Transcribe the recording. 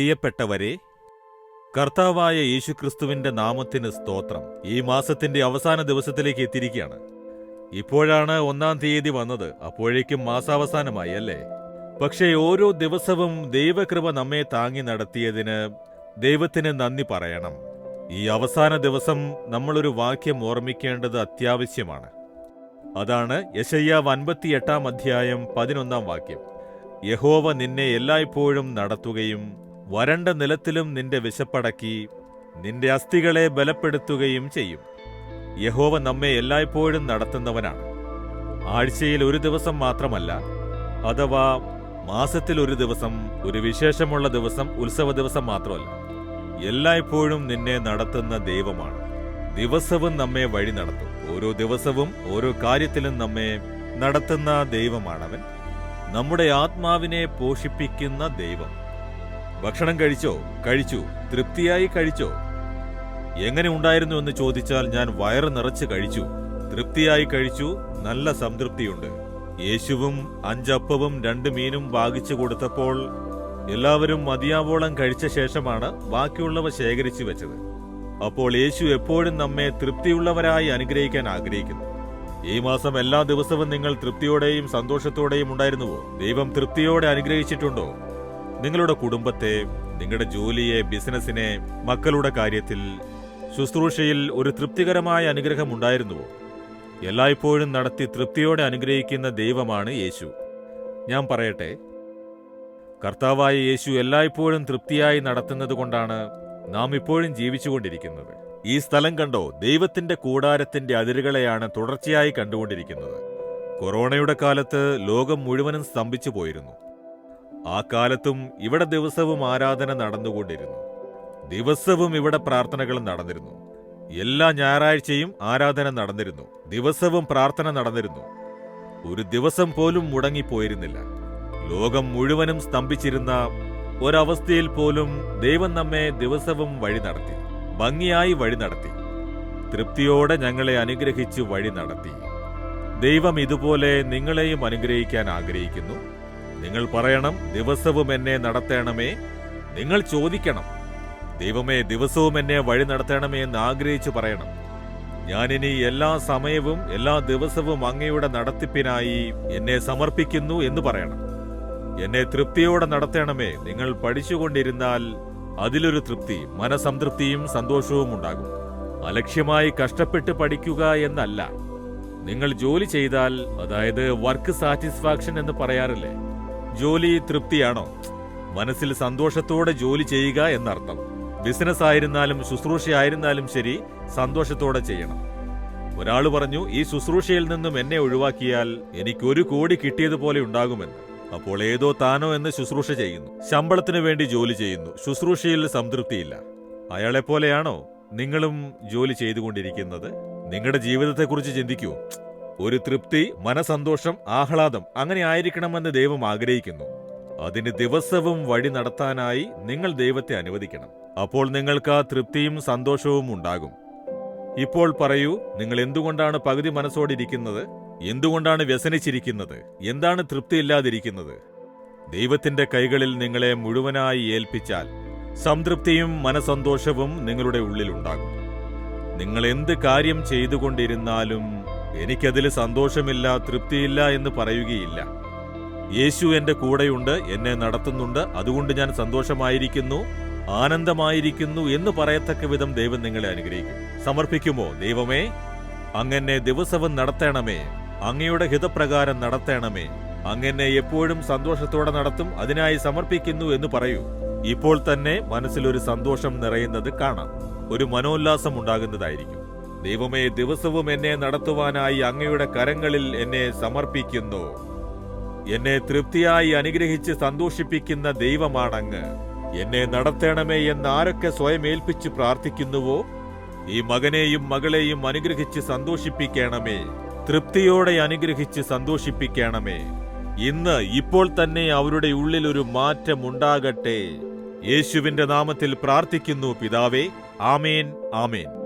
പ്രിയപ്പെട്ടവരെ കർത്താവായ യേശുക്രിസ്തുവിന്റെ നാമത്തിന് സ്തോത്രം. ഈ മാസത്തിന്റെ അവസാന ദിവസത്തിലേക്ക് എത്തിയിരിക്കുകയാണ്. ഇപ്പോഴാണ് ഒന്നാം തീയതി വന്നത്. അപ്പോഴേക്കും മാസാവസാനമായി അല്ലേ? പക്ഷേ ഓരോ ദിവസവും ദൈവകൃപ നമ്മെ താങ്ങി നടത്തിയതിന് ദൈവത്തിന് നന്ദി പറയണം. ഈ അവസാന ദിവസം നമ്മളൊരു വാക്യം ഓർമ്മിക്കേണ്ടത് അത്യാവശ്യമാണ്. അതാണ് യശയ്യാവ് അൻപത്തിയെട്ടാം അധ്യായം പതിനൊന്നാം വാക്യം. യഹോവ നിന്നെ എല്ലായ്പ്പോഴും നടത്തുകയും വരണ്ട നിലത്തിലും നിന്റെ വിശപ്പടക്കി നിന്റെ അസ്ഥികളെ ബലപ്പെടുത്തുകയും ചെയ്യും. യഹോവ നമ്മെ എല്ലായ്പ്പോഴും നടത്തുന്നവനാണ്. ആഴ്ചയിൽ ഒരു ദിവസം മാത്രമല്ല അഥവാ മാസത്തിൽ ഒരു ദിവസം ഒരു വിശേഷമുള്ള ദിവസം ഉത്സവ ദിവസം മാത്രമല്ല എല്ലായ്പ്പോഴും നിന്നെ നടത്തുന്ന ദൈവമാണ്. ദിവസവും നമ്മെ വഴി നടത്തും. ഓരോ ദിവസവും ഓരോ കാര്യത്തിലും നമ്മെ നടത്തുന്ന ദൈവമാണവൻ. നമ്മുടെ ആത്മാവിനെ പോഷിപ്പിക്കുന്ന ദൈവം. ഭക്ഷണം കഴിച്ചോ? കഴിച്ചു. തൃപ്തിയായി കഴിച്ചോ? എങ്ങനെ ഉണ്ടായിരുന്നു എന്ന് ചോദിച്ചാൽ ഞാൻ വയറ് നിറച്ച് കഴിച്ചു. തൃപ്തിയായി കഴിച്ചു. നല്ല സംതൃപ്തിയുണ്ട്. യേശുവും അഞ്ചപ്പവും രണ്ട് മീനും ഭാഗിച്ചു കൊടുത്തപ്പോൾ എല്ലാവരും മതിയാവോളം കഴിച്ച ശേഷമാണ് ബാക്കിയുള്ളവ ശേഖരിച്ചു വെച്ചത്. അപ്പോൾ യേശു എപ്പോഴും നമ്മെ തൃപ്തിയുള്ളവരായി അനുഗ്രഹിക്കാൻ ആഗ്രഹിക്കുന്നു. ഈ മാസം എല്ലാ ദിവസവും നിങ്ങൾ തൃപ്തിയോടെയും സന്തോഷത്തോടെയും ഉണ്ടായിരുന്നുവോ? ദൈവം തൃപ്തിയോടെ അനുഗ്രഹിച്ചിട്ടുണ്ടോ? നിങ്ങളുടെ കുടുംബത്തെ നിങ്ങളുടെ ജോലിയെ ബിസിനസ്സിനെ മക്കളുടെ കാര്യത്തിൽ ശുശ്രൂഷയിൽ ഒരു തൃപ്തികരമായ അനുഗ്രഹം ഉണ്ടായിരുന്നുവോ എല്ലായ്പ്പോഴും നടത്തി തൃപ്തിയോടെ അനുഗ്രഹിക്കുന്ന ദൈവമാണ് യേശു. ഞാൻ പറയട്ടെ കർത്താവായ യേശു എല്ലായ്പ്പോഴും തൃപ്തിയായി നടത്തുന്നത് കൊണ്ടാണ് നാം ഇപ്പോഴും ജീവിച്ചുകൊണ്ടിരിക്കുന്നത്. ഈ സ്ഥലം കണ്ടോ ദൈവത്തിന്റെ കൂടാരത്തിന്റെ അതിരുകളെയാണ് തുടർച്ചയായി കണ്ടുകൊണ്ടിരിക്കുന്നത്. കൊറോണയുടെ കാലത്ത് ലോകം മുഴുവനും സ്തംഭിച്ചു പോയിരുന്നു ആ കാലത്തും ഇവിടെ ദിവസവും ആരാധന നടന്നുകൊണ്ടിരുന്നു. ദിവസവും ഇവിടെ പ്രാർത്ഥനകൾ നടന്നിരുന്നു. എല്ലാ ഞായറാഴ്ചയും ആരാധന നടന്നിരുന്നു. ദിവസവും പ്രാർത്ഥന നടന്നിരുന്നു. ഒരു ദിവസം പോലും മുടങ്ങിപ്പോയിരുന്നില്ല. ലോകം മുഴുവനും സ്തംഭിച്ചിരുന്ന ഒരവസ്ഥയിൽ പോലും ദൈവം നമ്മെ ദിവസവും വഴി നടത്തി ഭംഗിയായി വഴി നടത്തി തൃപ്തിയോടെ ഞങ്ങളെ അനുഗ്രഹിച്ചു വഴി നടത്തി. ദൈവം ഇതുപോലെ നിങ്ങളെയും അനുഗ്രഹിക്കാൻ ആഗ്രഹിക്കുന്നു. നിങ്ങൾ പറയണം ദിവസവും എന്നെ നടത്തണമേ. നിങ്ങൾ ചോദിക്കണം. ദൈവമേ ദിവസവും എന്നെ വഴി നടത്തണമേ എന്ന് ആഗ്രഹിച്ചു പറയണം. ഞാനിനി എല്ലാ സമയവും എല്ലാ ദിവസവും അങ്ങയുടെ നടത്തിപ്പിനായി എന്നെ സമർപ്പിക്കുന്നു എന്ന് പറയണം. എന്നെ തൃപ്തിയോടെ നടത്തണമേ. നിങ്ങൾ പഠിച്ചുകൊണ്ടിരുന്നാൽ അതിലൊരു തൃപ്തി മനസംതൃപ്തിയും സന്തോഷവും ഉണ്ടാകും. അലക്ഷ്യമായി കഷ്ടപ്പെട്ട് പഠിക്കുക എന്നല്ല. നിങ്ങൾ ജോലി ചെയ്താൽ അതായത് വർക്ക് സാറ്റിസ്ഫാക്ഷൻ എന്ന് പറയാറില്ലേ ജോലി തൃപ്തിയാണോ? മനസ്സിൽ സന്തോഷത്തോടെ ജോലി ചെയ്യുക എന്നർത്ഥം. ബിസിനസ് ആയിരുന്നാലും ശുശ്രൂഷ ആയിരുന്നാലും ശരി സന്തോഷത്തോടെ ചെയ്യണം. ഒരാൾ പറഞ്ഞു ഈ ശുശ്രൂഷയിൽ നിന്നും എന്നെ ഒഴിവാക്കിയാൽ എനിക്ക് ഒരു കോടി കിട്ടിയതുപോലെ ഉണ്ടാകുമെന്ന്. അപ്പോൾ ഏതോ താനോ എന്ന് ശുശ്രൂഷ ചെയ്യുന്നു. ശമ്പളത്തിന് വേണ്ടി ജോലി ചെയ്യുന്നു. ശുശ്രൂഷയിൽ സംതൃപ്തിയില്ല. അയാളെപ്പോലെയാണോ നിങ്ങളും ജോലി ചെയ്തുകൊണ്ടിരിക്കുന്നത്? നിങ്ങളുടെ ജീവിതത്തെക്കുറിച്ച് ചിന്തിക്കൂ. ഒരു തൃപ്തി മനസന്തോഷം ആഹ്ലാദം അങ്ങനെ ആയിരിക്കണമെന്ന് ദൈവം ആഗ്രഹിക്കുന്നു. അതിന് ദിവസവും വഴി നടത്താനായി നിങ്ങൾ ദൈവത്തെ അനുവദിക്കണം. അപ്പോൾ നിങ്ങൾക്ക് ആ തൃപ്തിയും സന്തോഷവും ഉണ്ടാകും. ഇപ്പോൾ പറയൂ നിങ്ങൾ എന്തുകൊണ്ടാണ് പകുതി മനസ്സോടെ ഇരിക്കുന്നത്? എന്തുകൊണ്ടാണ് വ്യസനിച്ചിരിക്കുന്നത്? എന്താണ് തൃപ്തിയില്ലാതിരിക്കുന്നത്? ദൈവത്തിന്റെ കൈകളിൽ നിങ്ങളെ മുഴുവനായി ഏൽപ്പിച്ചാൽ സംതൃപ്തിയും മനസന്തോഷവും നിങ്ങളുടെ ഉള്ളിലുണ്ടാകും നിങ്ങൾ എന്ത് കാര്യം ചെയ്തുകൊണ്ടിരുന്നാലും എനിക്കതിൽ സന്തോഷമില്ല തൃപ്തിയില്ല എന്ന് പറയുകയില്ല. യേശു എന്റെ കൂടെയുണ്ട് എന്നെ നടത്തുന്നുണ്ട് അതുകൊണ്ട് ഞാൻ സന്തോഷമായിരിക്കുന്നു ആനന്ദമായിരിക്കുന്നു എന്ന് പറയത്തക്ക വിധം ദൈവം നിങ്ങളെ അനുഗ്രഹിക്കും. സമർപ്പിക്കുമോ? ദൈവമേ അങ്ങനെ ദിവസവും നടത്തണമേ അങ്ങയുടെ ഹിതപ്രകാരം നടത്തണമേ അങ്ങനെ എപ്പോഴും സന്തോഷത്തോടെ നടത്തും അതിനായി സമർപ്പിക്കുന്നു എന്ന് പറയൂ. ഇപ്പോൾ തന്നെ മനസ്സിലൊരു സന്തോഷം നിറയുന്നത് കാണാം. ഒരു മനോല്ലാസം ഉണ്ടാകുന്നതായിരിക്കും. ദൈവമേ ദിവസവും എന്നെ നടത്തുവാനായി അങ്ങയുടെ കരങ്ങളിൽ എന്നെ സമർപ്പിക്കുന്നു. എന്നെ തൃപ്തിയായി അനുഗ്രഹിച്ച് സന്തോഷിപ്പിക്കുന്ന ദൈവമാണങ്ങ്. എന്നെ നടത്തണമേ എന്ന് ആരൊക്കെ സ്വയം ഏൽപ്പിച്ച് പ്രാർത്ഥിക്കുന്നുവോ ഈ മകനെയും മകളെയും അനുഗ്രഹിച്ച് സന്തോഷിപ്പിക്കണമേ. തൃപ്തിയോടെ അനുഗ്രഹിച്ച് സന്തോഷിപ്പിക്കണമേ. ഇന്ന് ഇപ്പോൾ തന്നെ അവരുടെ ഉള്ളിൽ ഒരു മാറ്റമുണ്ടാകട്ടെ യേശുവിന്റെ നാമത്തിൽ പ്രാർത്ഥിക്കുന്നു പിതാവേ. ആമേൻ ആമേൻ.